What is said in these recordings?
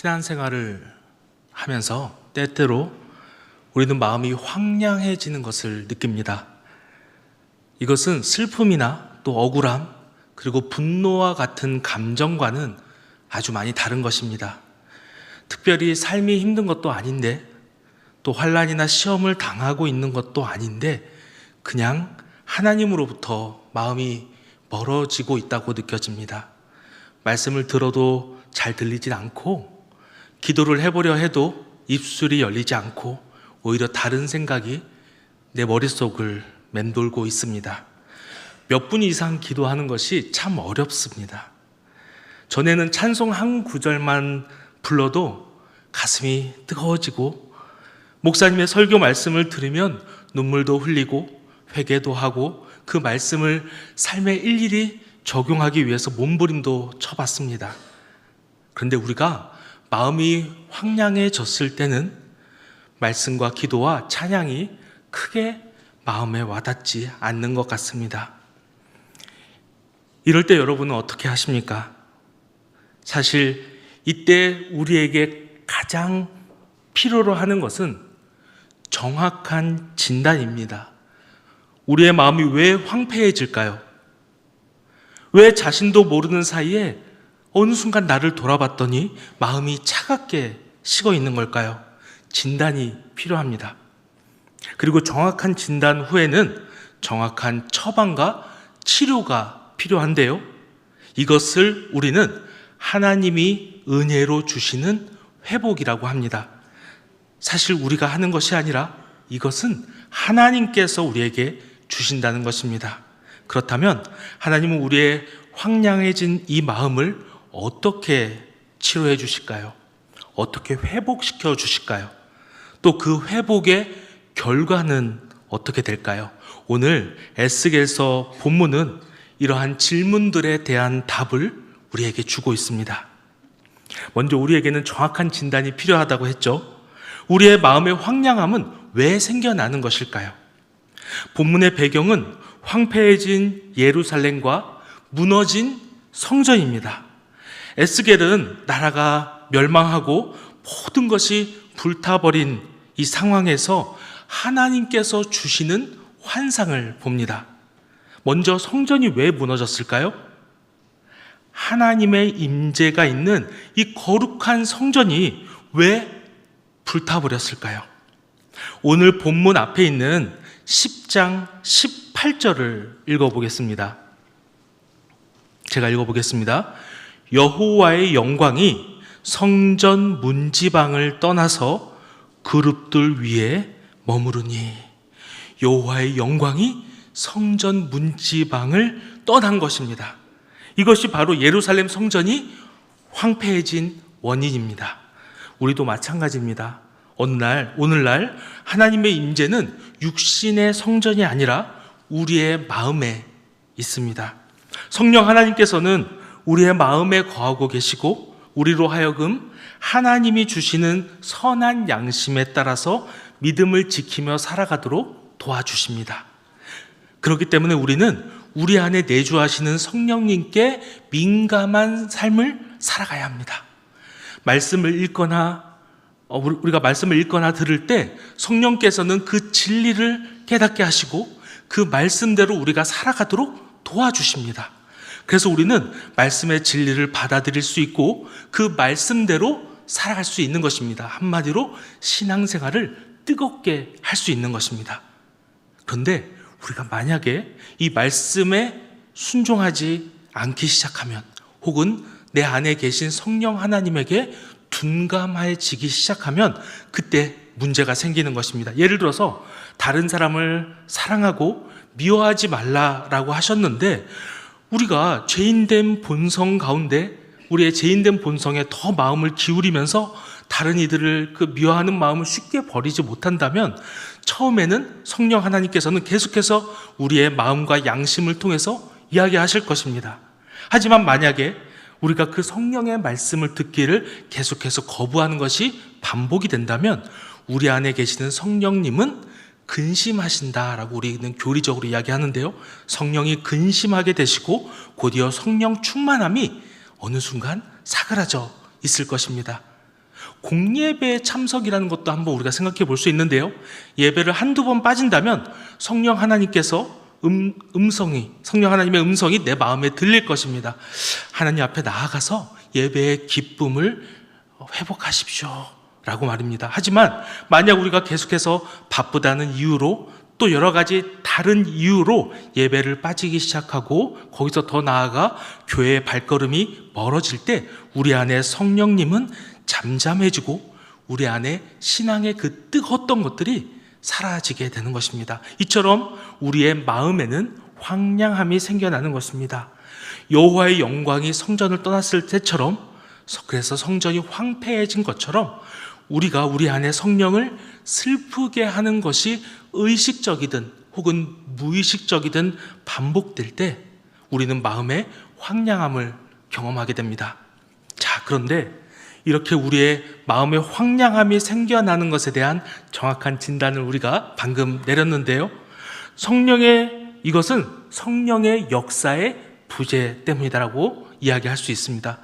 신앙생활을 하면서 때때로 우리는 마음이 황량해지는 것을 느낍니다. 이것은 슬픔이나 또 억울함 그리고 분노와 같은 감정과는 아주 많이 다른 것입니다. 특별히 삶이 힘든 것도 아닌데 또 환란이나 시험을 당하고 있는 것도 아닌데 그냥 하나님으로부터 마음이 멀어지고 있다고 느껴집니다. 말씀을 들어도 잘 들리진 않고 기도를 해보려 해도 입술이 열리지 않고 오히려 다른 생각이 내 머릿속을 맴돌고 있습니다. 몇 분 이상 기도하는 것이 참 어렵습니다. 전에는 찬송 한 구절만 불러도 가슴이 뜨거워지고 목사님의 설교 말씀을 들으면 눈물도 흘리고 회개도 하고 그 말씀을 삶에 일일이 적용하기 위해서 몸부림도 쳐봤습니다. 그런데 우리가 마음이 황량해졌을 때는 말씀과 기도와 찬양이 크게 마음에 와닿지 않는 것 같습니다. 이럴 때 여러분은 어떻게 하십니까? 사실 이때 우리에게 가장 필요로 하는 것은 정확한 진단입니다. 우리의 마음이 왜 황폐해질까요? 왜 자신도 모르는 사이에 어느 순간 나를 돌아봤더니 마음이 차갑게 식어 있는 걸까요? 진단이 필요합니다. 그리고 정확한 진단 후에는 정확한 처방과 치료가 필요한데요. 이것을 우리는 하나님이 은혜로 주시는 회복이라고 합니다. 사실 우리가 하는 것이 아니라 이것은 하나님께서 우리에게 주신다는 것입니다. 그렇다면 하나님은 우리의 황량해진 이 마음을 어떻게 치료해 주실까요? 어떻게 회복시켜 주실까요? 또 그 회복의 결과는 어떻게 될까요? 오늘 에스겔서 본문은 이러한 질문들에 대한 답을 우리에게 주고 있습니다. 먼저 우리에게는 정확한 진단이 필요하다고 했죠. 우리의 마음의 황량함은 왜 생겨나는 것일까요? 본문의 배경은 황폐해진 예루살렘과 무너진 성전입니다. 에스겔은 나라가 멸망하고 모든 것이 불타버린 이 상황에서 하나님께서 주시는 환상을 봅니다. 먼저 성전이 왜 무너졌을까요? 하나님의 임재가 있는 이 거룩한 성전이 왜 불타버렸을까요? 오늘 본문 앞에 있는 10장 18절을 읽어보겠습니다. 제가 읽어보겠습니다. 여호와의 영광이 성전 문지방을 떠나서 그룹들 위에 머무르니 여호와의 영광이 성전 문지방을 떠난 것입니다. 이것이 바로 예루살렘 성전이 황폐해진 원인입니다. 우리도 마찬가지입니다. 어느 날, 오늘날 하나님의 임재는 육신의 성전이 아니라 우리의 마음에 있습니다. 성령 하나님께서는 우리의 마음에 거하고 계시고 우리로 하여금 하나님이 주시는 선한 양심에 따라서 믿음을 지키며 살아가도록 도와주십니다. 그렇기 때문에 우리는 우리 안에 내주하시는 성령님께 민감한 삶을 살아가야 합니다. 말씀을 읽거나 어, 우리가 말씀을 읽거나 들을 때 성령께서는 그 진리를 깨닫게 하시고 그 말씀대로 우리가 살아가도록 도와주십니다. 그래서 우리는 말씀의 진리를 받아들일 수 있고 그 말씀대로 살아갈 수 있는 것입니다. 한마디로 신앙생활을 뜨겁게 할 수 있는 것입니다. 그런데 우리가 만약에 이 말씀에 순종하지 않기 시작하면 혹은 내 안에 계신 성령 하나님에게 둔감해지기 시작하면 그때 문제가 생기는 것입니다. 예를 들어서 다른 사람을 사랑하고 미워하지 말라라고 하셨는데 우리가 죄인된 본성 가운데 우리의 죄인된 본성에 더 마음을 기울이면서 다른 이들을 그 미워하는 마음을 쉽게 버리지 못한다면 처음에는 성령 하나님께서는 계속해서 우리의 마음과 양심을 통해서 이야기하실 것입니다. 하지만 만약에 우리가 그 성령의 말씀을 듣기를 계속해서 거부하는 것이 반복이 된다면 우리 안에 계시는 성령님은 근심하신다라고 우리는 교리적으로 이야기하는데요. 성령이 근심하게 되시고 곧이어 성령 충만함이 어느 순간 사그라져 있을 것입니다. 공예배 참석이라는 것도 한번 우리가 생각해 볼 수 있는데요. 예배를 한두 번 빠진다면 성령 하나님께서 음, 음성이, 성령 하나님의 음성이 내 마음에 들릴 것입니다. 하나님 앞에 나아가서 예배의 기쁨을 회복하십시오. 라고 말입니다. 하지만 만약 우리가 계속해서 바쁘다는 이유로 또 여러 가지 다른 이유로 예배를 빠지기 시작하고 거기서 더 나아가 교회의 발걸음이 멀어질 때 우리 안에 성령님은 잠잠해지고 우리 안에 신앙의 그 뜨거웠던 것들이 사라지게 되는 것입니다. 이처럼 우리의 마음에는 황량함이 생겨나는 것입니다. 여호와의 영광이 성전을 떠났을 때처럼 그래서 성전이 황폐해진 것처럼 우리가 우리 안에 성령을 슬프게 하는 것이 의식적이든 혹은 무의식적이든 반복될 때 우리는 마음의 황량함을 경험하게 됩니다. 자, 그런데 이렇게 우리의 마음의 황량함이 생겨나는 것에 대한 정확한 진단을 우리가 방금 내렸는데요. 성령의 이것은 성령의 역사의 부재 때문이다라고 이야기할 수 있습니다.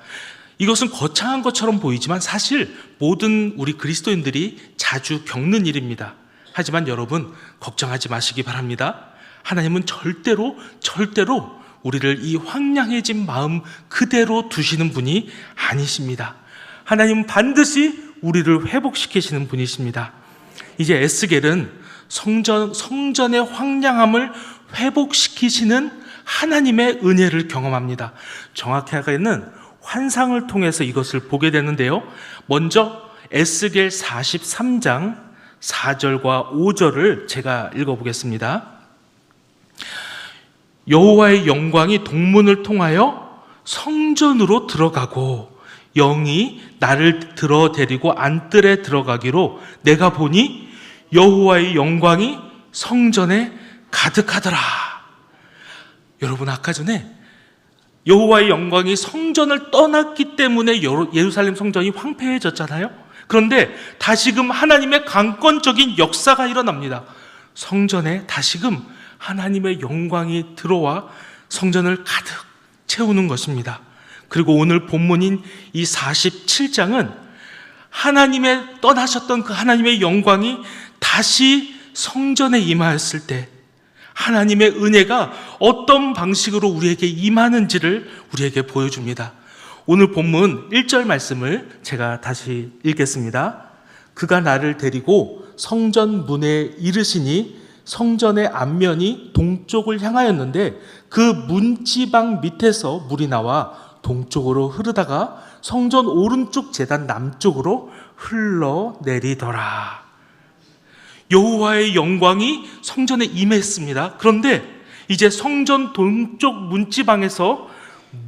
이것은 거창한 것처럼 보이지만 사실 모든 우리 그리스도인들이 자주 겪는 일입니다. 하지만 여러분 걱정하지 마시기 바랍니다. 하나님은 절대로 절대로 우리를 이 황량해진 마음 그대로 두시는 분이 아니십니다. 하나님은 반드시 우리를 회복시키시는 분이십니다. 이제 에스겔은 성전, 성전의 황량함을 회복시키시는 하나님의 은혜를 경험합니다. 정확하게는 환상을 통해서 이것을 보게 되는데요. 먼저 에스겔 43장 4절과 5절을 제가 읽어보겠습니다. 여호와의 영광이 동문을 통하여 성전으로 들어가고 영이 나를 들어 데리고 안뜰에 들어가기로 내가 보니 여호와의 영광이 성전에 가득하더라. 여러분 아까 전에 여호와의 영광이 성전을 떠났기 때문에 예루살렘 성전이 황폐해졌잖아요. 그런데 다시금 하나님의 강권적인 역사가 일어납니다. 성전에 다시금 하나님의 영광이 들어와 성전을 가득 채우는 것입니다. 그리고 오늘 본문인 이 47장은 하나님의 떠나셨던 그 하나님의 영광이 다시 성전에 임하였을 때 하나님의 은혜가 어떤 방식으로 우리에게 임하는지를 우리에게 보여줍니다. 오늘 본문 1절 말씀을 제가 다시 읽겠습니다. 그가 나를 데리고 성전 문에 이르시니 성전의 앞면이 동쪽을 향하였는데 그 문지방 밑에서 물이 나와 동쪽으로 흐르다가 성전 오른쪽 재단 남쪽으로 흘러내리더라. 여호와의 영광이 성전에 임했습니다. 그런데 이제 성전 동쪽 문지방에서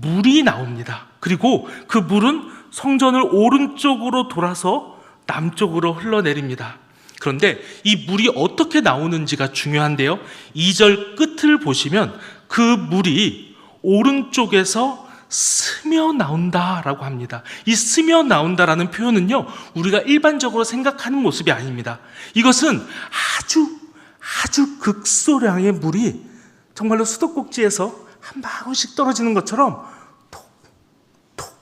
물이 나옵니다. 그리고 그 물은 성전을 오른쪽으로 돌아서 남쪽으로 흘러내립니다. 그런데 이 물이 어떻게 나오는지가 중요한데요. 2절 끝을 보시면 그 물이 오른쪽에서 스며 나온다라고 합니다. 이 스며 나온다라는 표현은요, 우리가 일반적으로 생각하는 모습이 아닙니다. 이것은 아주, 아주 극소량의 물이 정말로 수도꼭지에서 한 방울씩 떨어지는 것처럼 톡, 톡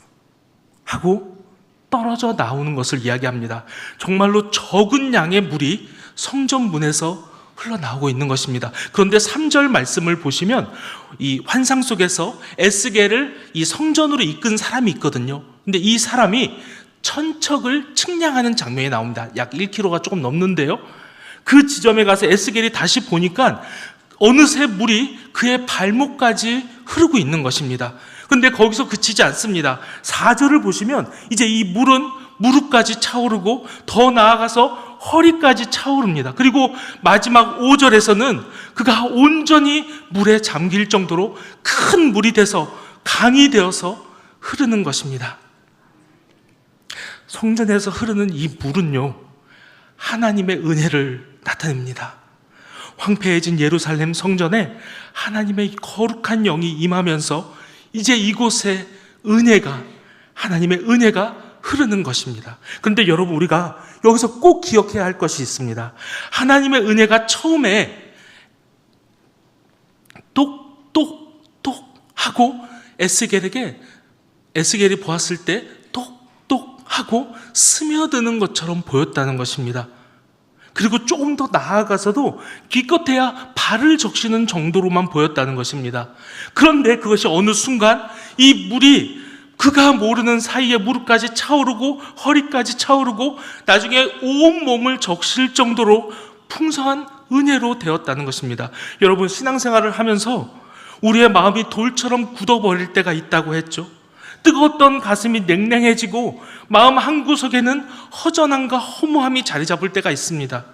하고 떨어져 나오는 것을 이야기합니다. 정말로 적은 양의 물이 성전 문에서 흘러나오고 있는 것입니다. 그런데 3절 말씀을 보시면 이 환상 속에서 에스겔을 이 성전으로 이끈 사람이 있거든요. 근데 이 사람이 천척을 측량하는 장면이 나옵니다. 약 1km가 조금 넘는데요. 그 지점에 가서 에스겔이 다시 보니까 어느새 물이 그의 발목까지 흐르고 있는 것입니다. 근데 거기서 그치지 않습니다. 4절을 보시면 이제 이 물은 무릎까지 차오르고 더 나아가서 허리까지 차오릅니다. 그리고 마지막 5절에서는 그가 온전히 물에 잠길 정도로 큰 물이 돼서 강이 되어서 흐르는 것입니다. 성전에서 흐르는 이 물은요, 하나님의 은혜를 나타냅니다. 황폐해진 예루살렘 성전에 하나님의 거룩한 영이 임하면서 이제 이곳에 은혜가, 하나님의 은혜가 흐르는 것입니다. 그런데 여러분, 우리가 여기서 꼭 기억해야 할 것이 있습니다. 하나님의 은혜가 처음에 똑똑똑 하고 에스겔에게 에스겔이 보았을 때 똑똑 하고 스며드는 것처럼 보였다는 것입니다. 그리고 조금 더 나아가서도 기껏해야 발을 적시는 정도로만 보였다는 것입니다. 그런데 그것이 어느 순간 이 물이 그가 모르는 사이에 무릎까지 차오르고 허리까지 차오르고 나중에 온 몸을 적실 정도로 풍성한 은혜로 되었다는 것입니다. 여러분 신앙생활을 하면서 우리의 마음이 돌처럼 굳어버릴 때가 있다고 했죠. 뜨거웠던 가슴이 냉랭해지고 마음 한구석에는 허전함과 허무함이 자리 잡을 때가 있습니다.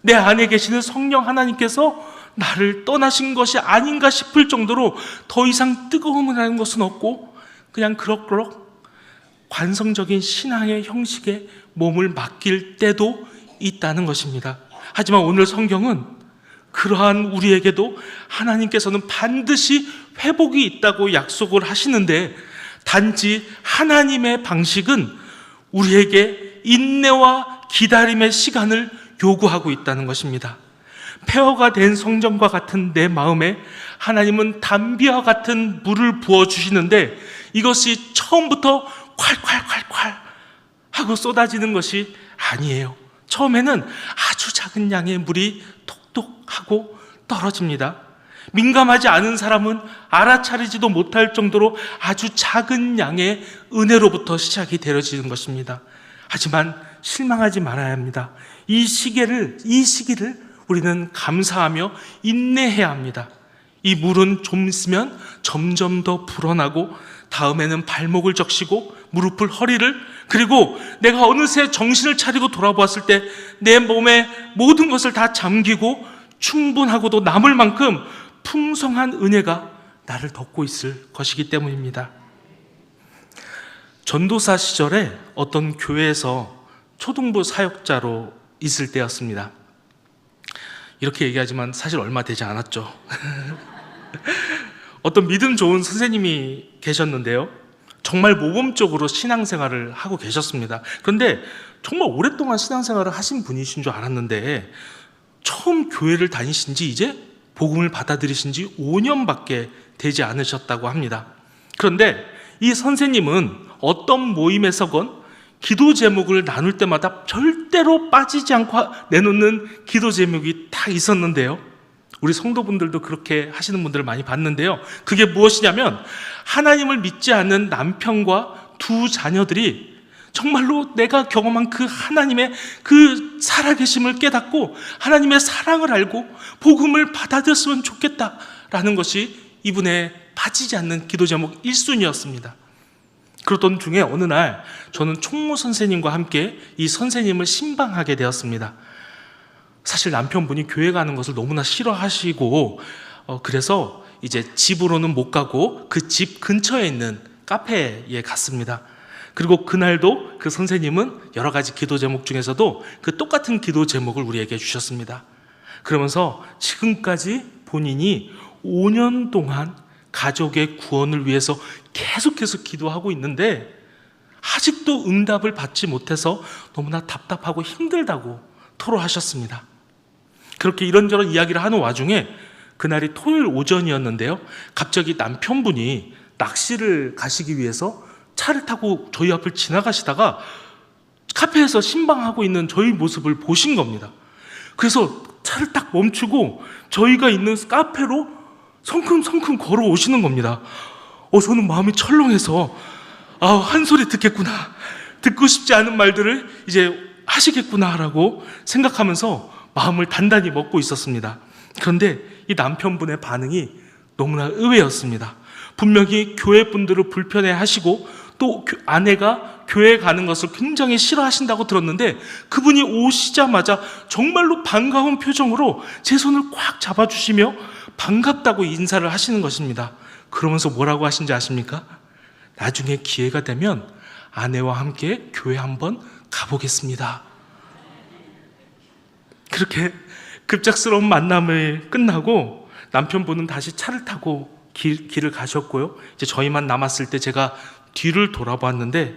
내 안에 계시는 성령 하나님께서 나를 떠나신 것이 아닌가 싶을 정도로 더 이상 뜨거움이라는 것은 없고 그냥 그럭그럭 관성적인 신앙의 형식에 몸을 맡길 때도 있다는 것입니다. 하지만 오늘 성경은 그러한 우리에게도 하나님께서는 반드시 회복이 있다고 약속을 하시는데 단지 하나님의 방식은 우리에게 인내와 기다림의 시간을 요구하고 있다는 것입니다. 폐허가 된 성전과 같은 내 마음에 하나님은 담비와 같은 물을 부어 주시는데 이것이 처음부터 콸콸콸콸 하고 쏟아지는 것이 아니에요. 처음에는 아주 작은 양의 물이 톡톡 하고 떨어집니다. 민감하지 않은 사람은 알아차리지도 못할 정도로 아주 작은 양의 은혜로부터 시작이 되어지는 것입니다. 하지만 실망하지 말아야 합니다. 이 시기를, 이 시기를 우리는 감사하며 인내해야 합니다. 이 물은 좀 있으면 점점 더 불어나고 다음에는 발목을 적시고 무릎을 허리를 그리고 내가 어느새 정신을 차리고 돌아보았을 때 내 몸의 모든 것을 다 잠기고 충분하고도 남을 만큼 풍성한 은혜가 나를 덮고 있을 것이기 때문입니다. 전도사 시절에 어떤 교회에서 초등부 사역자로 있을 때였습니다. 이렇게 얘기하지만 사실 얼마 되지 않았죠. 어떤 믿음 좋은 선생님이 계셨는데요. 정말 모범적으로 신앙생활을 하고 계셨습니다. 그런데 정말 오랫동안 신앙생활을 하신 분이신 줄 알았는데 처음 교회를 다니신 지 이제 복음을 받아들이신 지 5년밖에 되지 않으셨다고 합니다. 그런데 이 선생님은 어떤 모임에서건 기도 제목을 나눌 때마다 절대로 빠지지 않고 내놓는 기도 제목이 딱 있었는데요. 우리 성도분들도 그렇게 하시는 분들을 많이 봤는데요. 그게 무엇이냐면 하나님을 믿지 않는 남편과 두 자녀들이 정말로 내가 경험한 그 하나님의 그 살아계심을 깨닫고 하나님의 사랑을 알고 복음을 받아들였으면 좋겠다라는 것이 이분의 빠지지 않는 기도 제목 1순위였습니다. 그러던 중에 어느 날 저는 총무 선생님과 함께 이 선생님을 신방하게 되었습니다. 사실 남편분이 교회 가는 것을 너무나 싫어하시고 어, 그래서 이제 집으로는 못 가고 그 집 근처에 있는 카페에 갔습니다. 그리고 그날도 그 선생님은 여러 가지 기도 제목 중에서도 그 똑같은 기도 제목을 우리에게 주셨습니다. 그러면서 지금까지 본인이 5년 동안 가족의 구원을 위해서 계속해서 기도하고 있는데 아직도 응답을 받지 못해서 너무나 답답하고 힘들다고 토로하셨습니다. 그렇게 이런저런 이야기를 하는 와중에 그날이 토요일 오전이었는데요. 갑자기 남편분이 낚시를 가시기 위해서 차를 타고 저희 앞을 지나가시다가 카페에서 신방하고 있는 저희 모습을 보신 겁니다. 그래서 차를 딱 멈추고 저희가 있는 카페로 성큼성큼 걸어오시는 겁니다. 어, 저는 마음이 철렁해서, 아, 한 소리 듣겠구나. 듣고 싶지 않은 말들을 이제 하시겠구나라고 생각하면서 마음을 단단히 먹고 있었습니다. 그런데 이 남편분의 반응이 너무나 의외였습니다. 분명히 교회 분들을 불편해 하시고 또 교- 아내가 교회 가는 것을 굉장히 싫어하신다고 들었는데 그분이 오시자마자 정말로 반가운 표정으로 제 손을 꽉 잡아주시며 반갑다고 인사를 하시는 것입니다. 그러면서 뭐라고 하신지 아십니까? 나중에 기회가 되면 아내와 함께 교회 한번 가보겠습니다. 그렇게 급작스러운 만남을 끝나고 남편분은 다시 차를 타고 길, 길을 가셨고요. 이제 저희만 남았을 때 제가 뒤를 돌아봤는데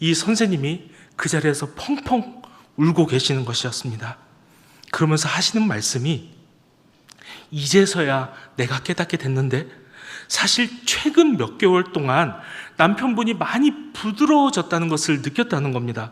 이 선생님이 그 자리에서 펑펑 울고 계시는 것이었습니다. 그러면서 하시는 말씀이 이제서야 내가 깨닫게 됐는데 사실 최근 몇 개월 동안 남편분이 많이 부드러워졌다는 것을 느꼈다는 겁니다.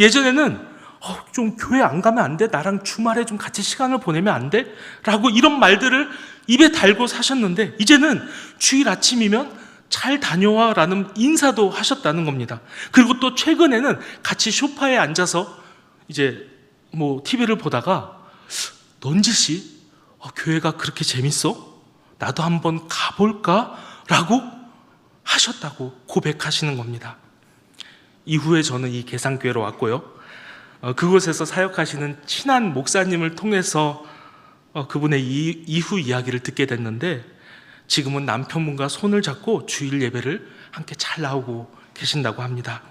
예전에는 어, 좀 교회 안 가면 안 돼? 나랑 주말에 좀 같이 시간을 보내면 안 돼? 라고 이런 말들을 입에 달고 사셨는데 이제는 주일 아침이면 잘 다녀와 라는 인사도 하셨다는 겁니다. 그리고 또 최근에는 같이 소파에 앉아서 이제 뭐 TV를 보다가 넌지 씨, 어, 교회가 그렇게 재밌어? 나도 한번 가볼까? 라고 하셨다고 고백하시는 겁니다. 이후에 저는 이 계산교회로 왔고요. 어, 그곳에서 사역하시는 친한 목사님을 통해서 어, 그분의 이, 이후 이야기를 듣게 됐는데 지금은 남편분과 손을 잡고 주일 예배를 함께 잘 나오고 계신다고 합니다.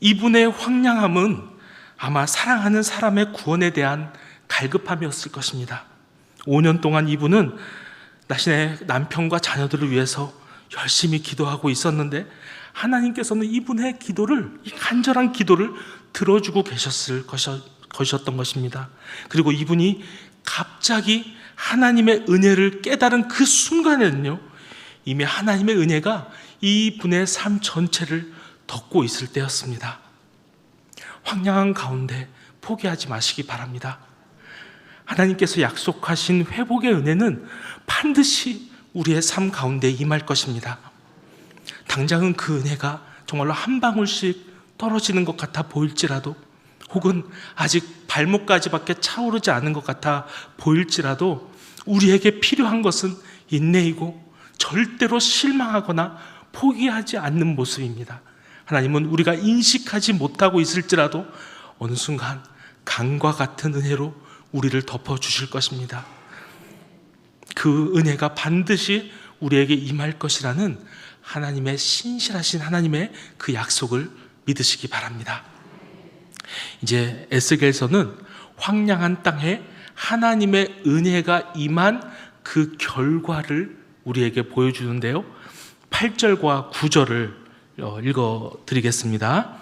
이분의 황량함은 아마 사랑하는 사람의 구원에 대한 갈급함이었을 것입니다. 5년 동안 이분은 자신의 남편과 자녀들을 위해서 열심히 기도하고 있었는데 하나님께서는 이분의 기도를 이 간절한 기도를 들어주고 계셨을 것이었던 것입니다. 그리고 이분이 갑자기 하나님의 은혜를 깨달은 그 순간에는요 이미 하나님의 은혜가 이분의 삶 전체를 덮고 있을 때였습니다. 황량한 가운데 포기하지 마시기 바랍니다. 하나님께서 약속하신 회복의 은혜는 반드시 우리의 삶 가운데 임할 것입니다. 당장은 그 은혜가 정말로 한 방울씩 떨어지는 것 같아 보일지라도 혹은 아직 발목까지밖에 차오르지 않은 것 같아 보일지라도 우리에게 필요한 것은 인내이고 절대로 실망하거나 포기하지 않는 모습입니다. 하나님은 우리가 인식하지 못하고 있을지라도 어느 순간 강과 같은 은혜로 우리를 덮어 주실 것입니다. 그 은혜가 반드시 우리에게 임할 것이라는 하나님의 신실하신 하나님의 그 약속을 믿으시기 바랍니다. 이제 에스겔서는 황량한 땅에 하나님의 은혜가 임한 그 결과를 우리에게 보여주는데요. 8절과 9절을 어, 읽어 드리겠습니다.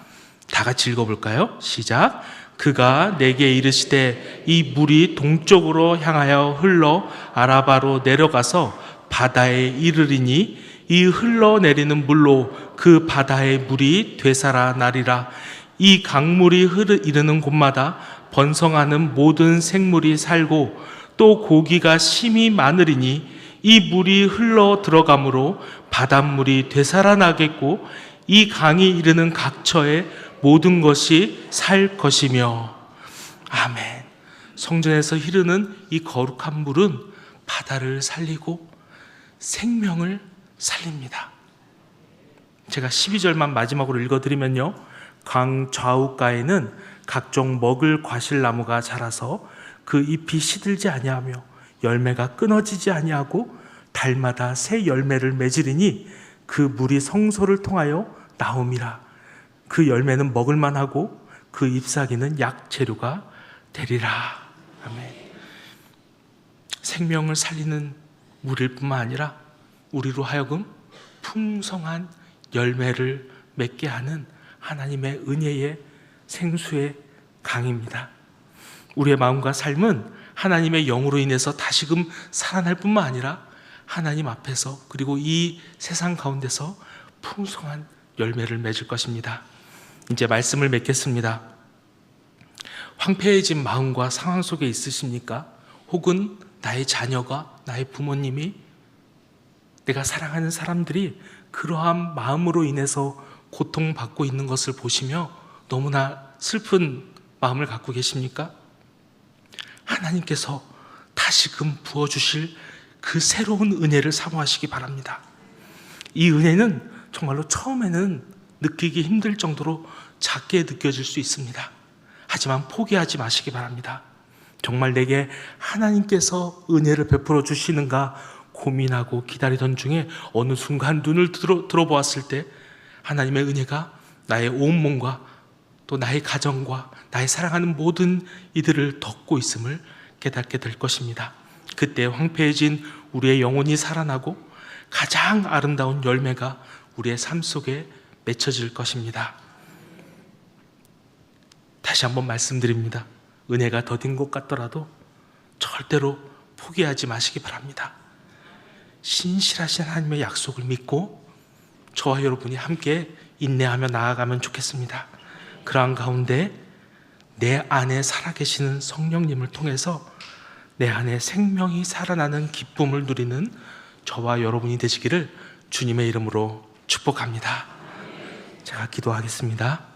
다 같이 읽어 볼까요? 시작. 그가 내게 이르시되 이 물이 동쪽으로 향하여 흘러 아라바로 내려가서 바다에 이르리니 이 흘러내리는 물로 그 바다의 물이 되살아나리라 이 강물이 흐르 이르는 곳마다 번성하는 모든 생물이 살고 또 고기가 심히 많으리니 이 물이 흘러 들어가므로 바닷물이 되살아나겠고 이 강이 이르는 각처에 모든 것이 살 것이며 아멘. 성전에서 흐르는 이 거룩한 물은 바다를 살리고 생명을 살립니다. 제가 12절만 마지막으로 읽어드리면요. 강 좌우가에는 각종 먹을 과실나무가 자라서 그 잎이 시들지 아니하며 열매가 끊어지지 아니하고 달마다 새 열매를 맺으리니 그 물이 성소를 통하여 나옴이라 그 열매는 먹을 만하고 그 잎사귀는 약 재료가 되리라 아멘 생명을 살리는 물일 뿐만 아니라 우리로 하여금 풍성한 열매를 맺게 하는 하나님의 은혜의 생수의 강입니다. 우리의 마음과 삶은 하나님의 영으로 인해서 다시금 살아날 뿐만 아니라 하나님 앞에서 그리고 이 세상 가운데서 풍성한 열매를 맺을 것입니다. 이제 말씀을 맺겠습니다. 황폐해진 마음과 상황 속에 있으십니까? 혹은 나의 자녀가, 나의 부모님이, 내가 사랑하는 사람들이 그러한 마음으로 인해서 고통받고 있는 것을 보시며 너무나 슬픈 마음을 갖고 계십니까? 하나님께서 다시금 부어주실 그 새로운 은혜를 사모하시기 바랍니다. 이 은혜는 정말로 처음에는 느끼기 힘들 정도로 작게 느껴질 수 있습니다. 하지만 포기하지 마시기 바랍니다. 정말 내게 하나님께서 은혜를 베풀어 주시는가 고민하고 기다리던 중에 어느 순간 눈을 들어, 들어보았을 때 하나님의 은혜가 나의 온 몸과 또 나의 가정과 나의 사랑하는 모든 이들을 덮고 있음을 깨닫게 될 것입니다. 그때 황폐해진 우리의 영혼이 살아나고 가장 아름다운 열매가 우리의 삶 속에 맺혀질 것입니다. 다시 한번 말씀드립니다. 은혜가 더딘 것 같더라도 절대로 포기하지 마시기 바랍니다. 신실하신 하나님의 약속을 믿고 저와 여러분이 함께 인내하며 나아가면 좋겠습니다. 그러한 가운데 내 안에 살아계시는 성령님을 통해서 내 안에 생명이 살아나는 기쁨을 누리는 저와 여러분이 되시기를 주님의 이름으로 축복합니다. 제가 기도하겠습니다.